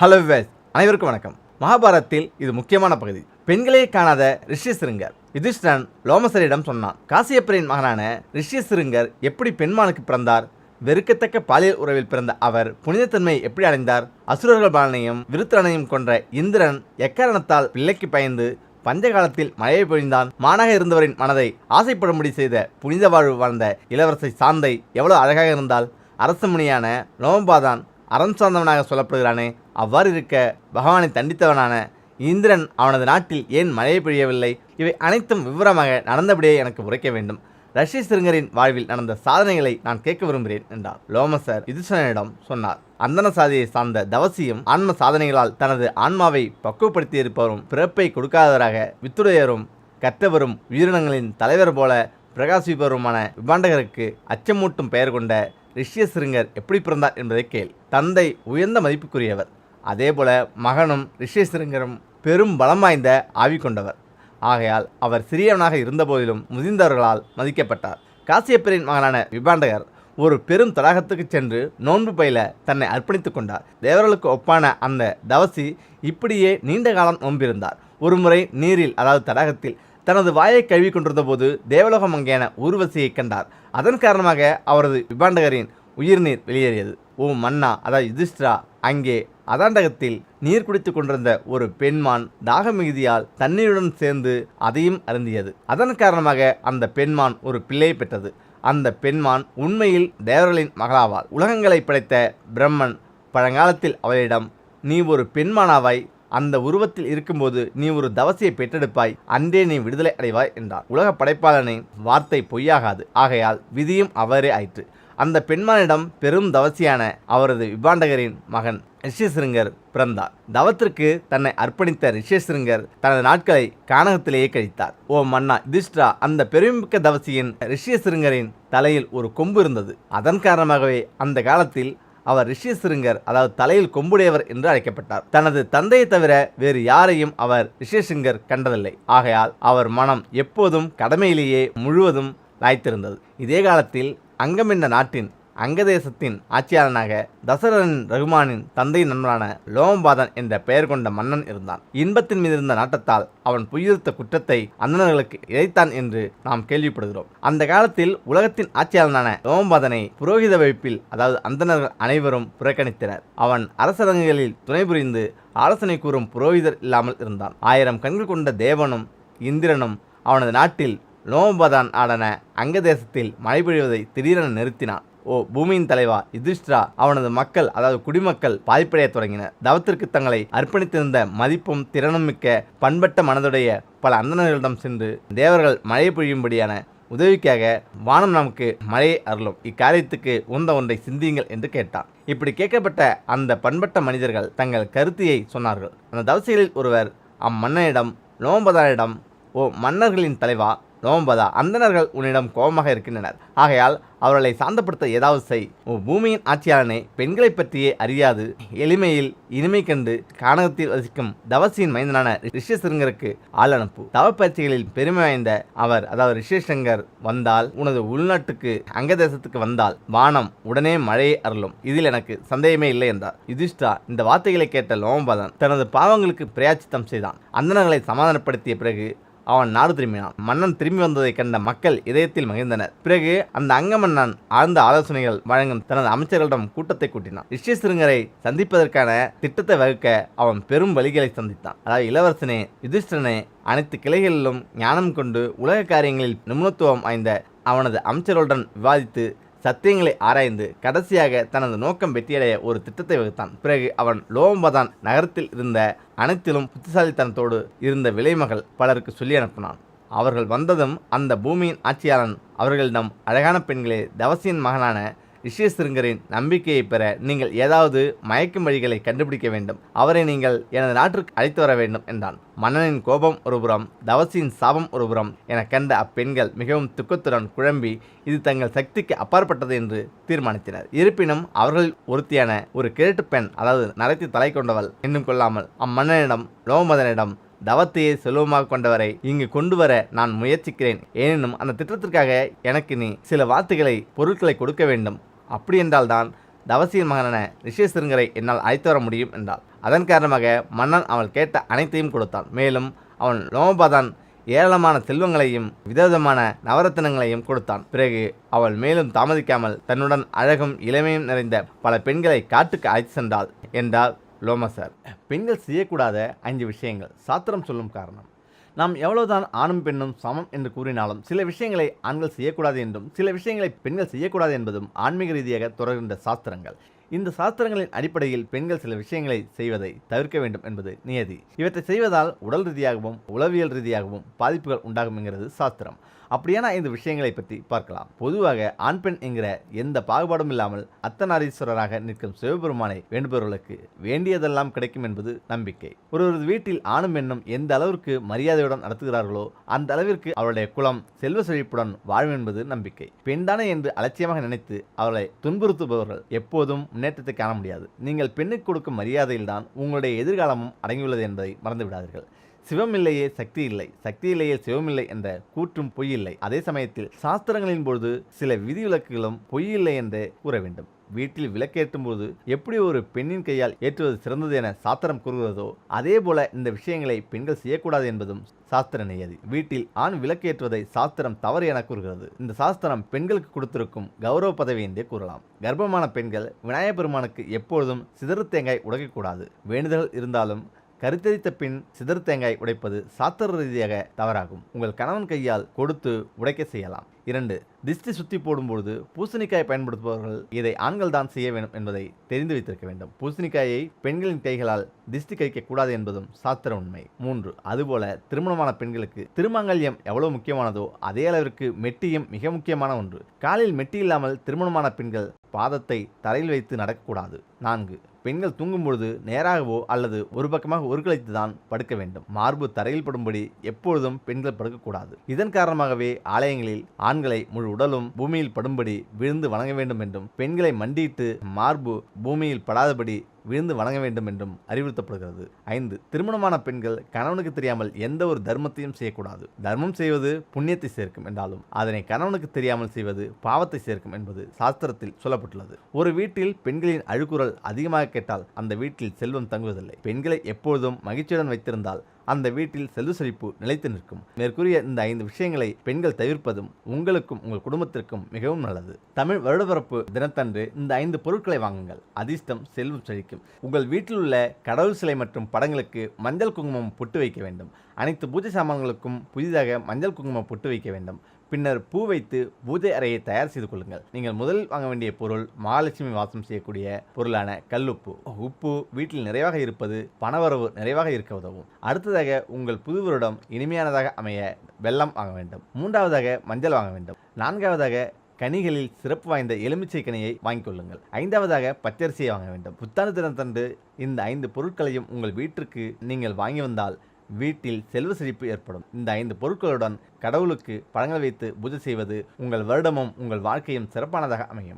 Hello wives அனைவருக்கும் வணக்கம். மகாபாரதத்தில் இது முக்கியமான பகுதி. பெண்களே காணாத ரிஷியசிருங்கர் யுதிஷ்டன் லோமசரிடம் சொன்னான் காசியப்பரின் மகனான ரிஷியசிருங்கர் எப்படி பெண்மானுக்கு பிறந்தார்? வெறுக்கத்தக்க பாலியல் உறவில் பிறந்த அவர் புனிதத்தன்மையை எப்படி அடைந்தார்? அசுரர்கள் பாலனையும் விருத்தனையும் கொன்ற இந்திரன் எக்காரணத்தால் பிள்ளைக்கு பயந்து பஞ்சகாலத்தில் மழையை பொழிந்தான்? மானாக இருந்தவரின் மனதை ஆசைப்படும்படி செய்த புனித வாழ்வு வாழ்ந்த இளவரசை சாந்தை எவ்வளவு அழகாக இருந்தால் அரசமுனியான நோம்பாதான் அறம் சார்ந்தவனாக சொல்லப்படுகிறானே. அவ்வாறு இருக்க பகவானை தண்டித்தவனான இந்திரன் அவனது நாட்டில் ஏன் மழையை பெய்யவில்லை? இவை அனைத்தும் விவரமாக நடந்தபடியே எனக்கு உரைக்க வேண்டும். ரஷ்ய சிறுங்கரின் வாழ்வில் நடந்த சாதனைகளை நான் கேட்க விரும்புகிறேன் என்றார். லோமசர் யுதிஷனிடம் சொன்னார் அந்தன சாதியை சார்ந்த தவசியும் ஆன்ம சாதனைகளால் தனது ஆன்மாவை பக்குவப்படுத்தியிருப்பவரும் பிறப்பை கொடுக்காதவராக வித்துடையரும் கற்றவரும் உயிரினங்களின் தலைவர் போல பிரகாசிப்பவருமான விபாண்டகருக்கு அச்சமூட்டும் பெயர் கொண்ட ரிஷ்ய சிறுங்கர் எப்படி பிறந்தார் என்பதை கேள். தந்தை உயர்ந்த மதிப்புக்குரியவர். அதேபோல மகனும் ரிஷ்ய சிறுங்கரும் பெரும் பலம் வாய்ந்த ஆவி கொண்டவர். ஆகையால் அவர் சிறியவனாக இருந்தபோதிலும் முதிர்ந்தவர்களால் மதிக்கப்பட்டார். காசியப்பரின் மகனான விபாண்டகர் ஒரு பெரும் தடாகத்துக்கு சென்று நோன்பு பயில தன்னை அர்ப்பணித்துக் கொண்டார். தேவர்களுக்கு ஒப்பான அந்த தவசி இப்படியே நீண்ட காலம் நோன்பிருந்தார். ஒருமுறை நீரில் அதாவது தடாகத்தில் தனது வாயை கழுவி கொண்டிருந்த போது தேவலோகம் அங்கேன ஊர்வசியை கண்டார். அதன் காரணமாக அவரது விபாண்டகரின் உயிர்நீர் வெளியேறியது. ஓ மன்னா அதாவது யுதிஷ்டிரா அங்கே அதாண்டகத்தில் நீர் குடித்துக் கொண்டிருந்த ஒரு பெண்மான் தாக மிகுதியால் தண்ணீருடன் சேர்ந்து அதையும் அருந்தியது. அதன் காரணமாக அந்த பெண்மான் ஒரு பிள்ளையை பெற்றது. அந்த பெண்மான் உண்மையில் தேவர்களின் மகளாவாள். உலகங்களை படைத்த பிரம்மன் பழங்காலத்தில் அவளிடம் நீ ஒரு பெண்மானாவாய் அந்த உருவத்தில் இருக்கும்போது நீ ஒரு தவசியை பெற்றெடுப்பாய் அன்றே நீ விடுதலை அடைவாய் என்றார். உலக படைப்பாளனின் வார்த்தை பொய்யாகாது. ஆகையால் விதியும் அவரே ஆயிற்று. அந்த பெண்மானிடம் பெரும் தவசியான அவரது விபாண்டகரின் மகன் ரிஷிசிருங்கர் பிறந்தார். தவத்திற்கு தன்னை அர்ப்பணித்த ரிஷிசிருங்கர் தனது நாட்களை கானகத்திலேயே கழித்தார். ஓ மன்னா திஷ்டா அந்த பெருமிக்க தவசியின் ரிஷிசிருங்கரின் தலையில் ஒரு கொம்பு இருந்தது. அதன் காரணமாகவே அந்த காலத்தில் அவர் ரிஷியசிருங்கர் அதாவது தலையில் கொம்புடையவர் என்று அழைக்கப்பட்டார். தனது தந்தையை தவிர வேறு யாரையும் அவர் ரிஷியசிங்கர் கண்டதில்லை. ஆகையால் அவர் மனம் எப்போதும் கடமையிலேயே முழுவதும் லாய்த்திருந்தது. இதே காலத்தில் அங்கமின்ன நாட்டின் அங்கதேசத்தின் ஆட்சியாளனாக தசரதன் ரகுமானின் தந்தை நண்பனான லோமபாதன் என்ற பெயர் கொண்ட மன்னன் இருந்தான். இன்பத்தின் மீது இருந்த நாட்டத்தால் அவன் புய்யுறுத்த குற்றத்தை அந்தணர்களுக்கு இழைத்தான் என்று நாம் கேள்விப்படுகிறோம். அந்த காலத்தில் உலகத்தின் ஆட்சியாளனான லோமபாதனை புரோகித வைப்பில் அதாவது அந்தணர்கள் அனைவரும் புறக்கணித்தனர். அவன் அரசரங்குகளில் துணை புரிந்து ஆலோசனை கூறும் புரோகிதர் இல்லாமல் இருந்தான். ஆயிரம் கண்கள் கொண்ட தேவனும் இந்திரனும் அவனது நாட்டில் லோமபதான் ஆடன அங்கதேசத்தில் மழை பொழிவதை திடீரென நிறுத்தினான். ஓ பூமியின் தலைவா யுதிஷ்டிரா அவனது மக்கள் அதாவது குடிமக்கள் பாதிப்படைய தொடங்கினர். தவத்திற்கு தங்களை அர்ப்பணித்திருந்த மதிப்பும் திறனும் மிக்க பண்பட்ட மனதுடைய பல அந்தணர்களிடம் சென்று தேவர்கள் மழை பொழியும்படியான உதவிக்காக வானம் நமக்கு மழையை அருளும். இக்காரியத்துக்கு உந்த ஒன்றை சிந்தியுங்கள் என்று கேட்டான். இப்படி கேட்கப்பட்ட அந்த பண்பட்ட மனிதர்கள் தங்கள் கருத்தியை சொன்னார்கள். அந்த தவசிகளில் ஒருவர் அம்மன்னனிடம் லோம்பதாரிடம் ஓ மன்னர்களின் தலைவா நோம்பதா? அந்தணர்கள் உன்னிடம் கோபமாக இருக்கின்றனர். ஆகையால் அவர்களை சாந்தப்படுத்த ஏதாவது செய். உன் பூமியின் ஆட்சியாளனை பெண்களை பற்றியே அறியாது. எளிமையில் இனிமை கண்டு கானகத்தில் வசிக்கும் தவசியின் மைந்தனான ரிஷிசிருங்கருக்கு ஆள் அனுப்பு தவப்பயிற்சிகளில் பெருமை வாய்ந்த அவர் அதாவது ரிஷிசங்கர் வந்தால் உனது உள்நாட்டுக்கு அங்கதேசத்துக்கு வந்தால் வானம் உடனே மழையை அருளும். இதில் எனக்கு சந்தேகமே இல்லை என்றார். யுதிஷ்டா இந்த வார்த்தைகளை கேட்ட லோமபாதன் தனது பாவங்களுக்கு பிரயாச்சித்தம் செய்தான். அந்தணர்களை சமாதானப்படுத்திய பிறகு அவன் நாடு திரும்பினான். மன்னன் திரும்பி வந்ததைக் கண்ட மக்கள் இதயத்தில் மகிழ்ந்தனர். பிறகு அந்த அங்க மன்னன் ஆழ்ந்த ஆலோசனைகள் வழங்கும் தனது அமைச்சர்களிடம் கூட்டத்தை கூட்டினான். ரிஷிசிருங்கரை சந்திப்பதற்கான திட்டத்தை வகுக்க அவன் பெரும் வழிகளை சந்தித்தான். அதாவது இளவரசனே யுதிஷ்டனே அனைத்து கிளைகளிலும் ஞானம் கொண்டு உலக காரியங்களில் நிபுணத்துவம் வாய்ந்த அவனது அமைச்சர்களுடன் விவாதித்து சத்தியங்களை ஆராய்ந்து கடைசியாக தனது நோக்கம் வெற்றியடைய ஒரு திட்டத்தை வகுத்தான். பிறகு அவன் லோம்பதான் நகரத்தில் இருந்த அனைத்திலும் புத்திசாலித்தனத்தோடு இருந்த விலைமகள் பலருக்கு சொல்லி அனுப்பினான். அவர்கள் வந்ததும் அந்த பூமியின் ஆட்சியாளன் அவர்களிடம் அழகான பெண்களே தவசியின் மகனான ரிஷியசிருங்கரின் நம்பிக்கையை பெற நீங்கள் ஏதாவது மயக்கும் வழிகளை கண்டுபிடிக்க வேண்டும். அவரை நீங்கள் எனது நாட்டிற்கு அழைத்து வர வேண்டும் என்றான். மன்னனின் கோபம் ஒருபுறம் தவசியின் சாபம் ஒருபுறம் என கண்ட அப்பெண்கள் மிகவும் துக்கத்துடன் குழம்பி இது தங்கள் சக்திக்கு அப்பாற்பட்டது என்று தீர்மானித்தனர். இருப்பினும் அவர்கள் ஒருத்தியான ஒரு கிரேட்டு பெண் அதாவது நரைத்து தலை கொண்டவள் என்னும் கொள்ளாமல் அம்மன்னனிடம் லோமதனிடம் தவத்தையே செல்வமாக கொண்டவரை இங்கு கொண்டு வர நான் முயற்சிக்கிறேன். ஏனெனும் அந்த திட்டத்திற்காக எனக்கு நீ சில வார்த்தைகளை பொருட்களை கொடுக்க வேண்டும். அப்படி என்றால்தான் தவசியின் மகனான ரிஷேசிருங்கரை என்னால் அழைத்து வர முடியும் என்றாள். அதன் காரணமாக மன்னன் அவள் கேட்ட அனைத்தையும் கொடுத்தான். மேலும் அவன் லோமபாதான் ஏராளமான செல்வங்களையும் விதவிதமான நவரத்தினங்களையும் கொடுத்தான். பிறகு அவள் மேலும் தாமதிக்காமல் தன்னுடன் அழகும் இளமையும் நிறைந்த பல பெண்களை காட்டுக்கு அழைத்து சென்றாள் என்றார் லோமசர் பெண்கள் செய்யக்கூடாத ஐந்து விஷயங்கள். சாத்திரம் சொல்லும் காரணம். நாம் எவ்வளவுதான் ஆணும் பெண்ணும் சமம் என்று கூறினாலும் சில விஷயங்களை ஆண்கள் செய்யக்கூடாது என்றும் சில விஷயங்களை பெண்கள் செய்யக்கூடாது என்பதும் ஆன்மீக ரீதியாக தொடர்கின்ற சாஸ்திரங்கள். இந்த சாஸ்திரங்களின் அடிப்படையில் பெண்கள் சில விஷயங்களை செய்வதை தவிர்க்க வேண்டும் என்பது நியதி. இவற்றை செய்வதால் உடல் ரீதியாகவும் உளவியல் ரீதியாகவும் பாதிப்புகள் உண்டாகும் என்கிறது சாஸ்திரம். அப்படியான இந்த விஷயங்களை பற்றி பார்க்கலாம். பொதுவாக ஆண் பெண் என்கிற எந்த பாகுபாடும் இல்லாமல் அத்தநாரீஸ்வரராக நிற்கும் சிவபெருமானை வேண்டுபவர்களுக்கு வேண்டியதெல்லாம் கிடைக்கும் என்பது நம்பிக்கை. ஒருவரது வீட்டில் ஆணும் பெண்ணும் எந்த அளவிற்கு மரியாதையுடன் நடத்துகிறார்களோ அந்த அளவிற்கு அவருடைய குலம் செல்வ செழிப்புடன் வாழும் என்பது நம்பிக்கை. பெண்தானே என்று அலட்சியமாக நினைத்து அவளை துன்புறுத்துபவர்கள் எப்போதும் முன்னேற்றத்தை காண முடியாது. நீங்கள் பெண்ணுக்கு கொடுக்கும் மரியாதையில்தான் உங்களுடைய எதிர்காலமும் அடங்கியுள்ளது என்பதை மறந்துவிடாதீர்கள். சிவம் இல்லையே சக்தி இல்லை. சக்தி இல்லையே சிவமில்லை என்ற கூற்றும் பொய் இல்லை. அதே சமயத்தில் சாஸ்திரங்களின் பொழுது சில விதிவிலக்குகளும் பொய் இல்லை என்றே கூற வேண்டும். வீட்டில் விளக்கேற்றும் போது எப்படி ஒரு பெண்ணின் கையால் ஏற்றுவது சிறந்தது என சாஸ்திரம் கூறுகிறதோ அதே போல இந்த விஷயங்களை பெண்கள் செய்யக்கூடாது என்பதும் சாஸ்திர நியதி. வீட்டில் ஆண் விளக்கேற்றுவதை சாஸ்திரம் தவறு என கூறுகிறது. இந்த சாஸ்திரம் பெண்களுக்கு கொடுத்திருக்கும் கௌரவ பதவி என்றே கூறலாம். கர்ப்பமான பெண்கள் விநாயகப் பெருமானுக்கு எப்பொழுதும் சிதறு தேங்காய் உடைக்கக்கூடாது. வேண்டுதல் இருந்தாலும் கருத்தரித்த பின் சிதறு தேங்காய் உடைப்பது சாத்திர ரீதியாக தவறாகும். உங்கள் கணவன் கையால் கொடுத்து உடைக்க செய்யலாம். இரண்டு திஷ்டி சுத்தி போடும்பொழுது பூசணிக்காய் பயன்படுத்துபவர்கள் இதை ஆண்கள் தான் செய்ய வேண்டும் என்பதை தெரிந்து வைத்திருக்க வேண்டும். பூசணிக்காயை பெண்களின் கைகளால் திஷ்டி கழிக்க கூடாது என்பதும் சாஸ்திர உண்மை. மூன்று அதுபோல திருமணமான பெண்களுக்கு திருமங்கல்யம் எவ்வளவு முக்கியமானதோ அதே அளவிற்கு மெட்டியும் மிக முக்கியமான ஒன்று. காலில் மெட்டி இல்லாமல் திருமணமான பெண்கள் பாதத்தை தரையில் வைத்து நடக்கக்கூடாது. நான்கு பெண்கள் தூங்கும் பொழுது நேராகவோ அல்லது ஒரு பக்கமாக ஒருங்கிழைத்து தான் படுக்க வேண்டும். மார்பு தரையில் படும்படி எப்பொழுதும் பெண்கள் படுக்கக்கூடாது. இதன் காரணமாகவே ஆலயங்களில் ஆண்களை முழு உடலும் பூமியில் படும்படி விழுந்து வணங்க வேண்டும் என்றும் பெண்களை மண்டியிட்டு மார்பு பூமியில் படாதபடி விழுந்து வணங்க வேண்டும் என்றும் அறிவுறுத்தப்படுகிறது. ஐந்து திருமணமான பெண்கள் கணவனுக்கு தெரியாமல் எந்த ஒரு தர்மத்தையும் செய்யக்கூடாது. தர்மம் செய்வது புண்ணியத்தை சேர்க்கும் என்றாலும் அதனை கணவனுக்கு தெரியாமல் செய்வது பாவத்தை சேர்க்கும் என்பது சாஸ்திரத்தில் சொல்லப்பட்டுள்ளது. ஒரு வீட்டில் பெண்களின் அழுக்குறல் அதிகமாக கேட்டால் அந்த வீட்டில் செல்வம் தங்குவதில்லை. பெண்களை எப்பொழுதும் மகிழ்ச்சியுடன் வைத்திருந்தால் அந்த வீட்டில் செல்வ செழிப்பு நிலைத்து நிற்கும். மேற்கூறிய இந்த ஐந்து விஷயங்களை பெண்கள் தவிர்ப்பதும் உங்களுக்கும் உங்கள் குடும்பத்திற்கும் மிகவும் நல்லது. தமிழ் வருடப்பிறப்பு தினத்தன்று இந்த ஐந்து பொருட்களை வாங்குங்கள். அதிர்ஷ்டம் செல்வம் செழிக்கும். உங்கள் வீட்டில் உள்ள கடவுள் சிலை மற்றும் படங்களுக்கு மஞ்சள் குங்குமம் பொட்டு வைக்க வேண்டும். அனைத்து பூஜை சாமான்களுக்கும் புதிதாக மஞ்சள் குங்குமம் பொட்டு வைக்க வேண்டும். பின்னர் பூ வைத்து பூஜை அறையை தயார் செய்து கொள்ளுங்கள். நீங்கள் முதலில் வாங்க வேண்டிய பொருள் மகாலட்சுமி வாசம் செய்யக்கூடிய பொருளான கல்லுப்பு. உப்பு வீட்டில் நிறைவாக இருப்பது பணவரவு நிறைவாக இருக்க உதவும். அடுத்ததாக உங்கள் புது வருடம் இனிமையானதாக அமைய வெள்ளம் வாங்க வேண்டும். மூன்றாவதாக மஞ்சள் வாங்க வேண்டும். நான்காவதாக கனிகளில் சிறப்பு வாய்ந்த எலுமிச்சை கனியை வாங்கிக் கொள்ளுங்கள். ஐந்தாவதாக பச்சரிசியை வாங்க வேண்டும். புத்தாண்டு தினத்தன்று இந்த ஐந்து பொருட்களையும் உங்கள் வீட்டிற்கு நீங்கள் வாங்கி வந்தால் வீட்டில் செல்வ செழிப்பு ஏற்படும். இந்த ஐந்து பொருட்களுடன் கடவுளுக்கு பழங்கள் வைத்து பூஜை செய்வது உங்கள் வருடமும் உங்கள் வாழ்க்கையும் சிறப்பானதாக அமையும்.